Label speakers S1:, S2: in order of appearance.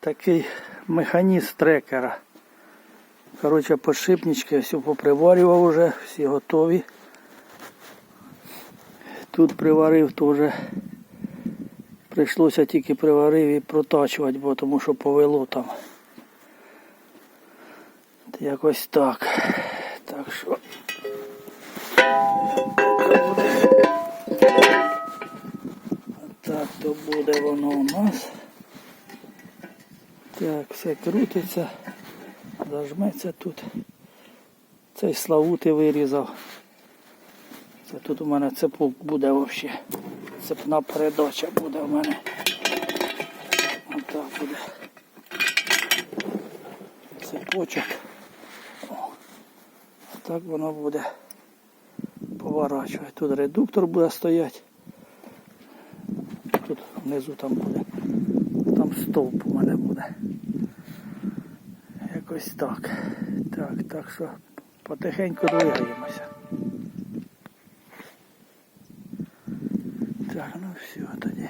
S1: такий механізм трекера. Коротше, подшипнички все поприварював вже, всі готові. Тут приварив теж. Прийшлося тільки приварив і протачувати, бо тому що повело там. Якось так. Так що. Так то буде воно у нас. Так, все крутиться, зажметься тут. Цей славути вирізав. Це тут у мене цепок буде взагалі. Цепна передача буде у мене. Отак буде. Цепочок. Так воно буде поворачувати. Тут редуктор буде стояти. Тут внизу там буде. Там стовп у мене буде. Якось так. Так, так що потихеньку двигаємося. Так, ну все тоді.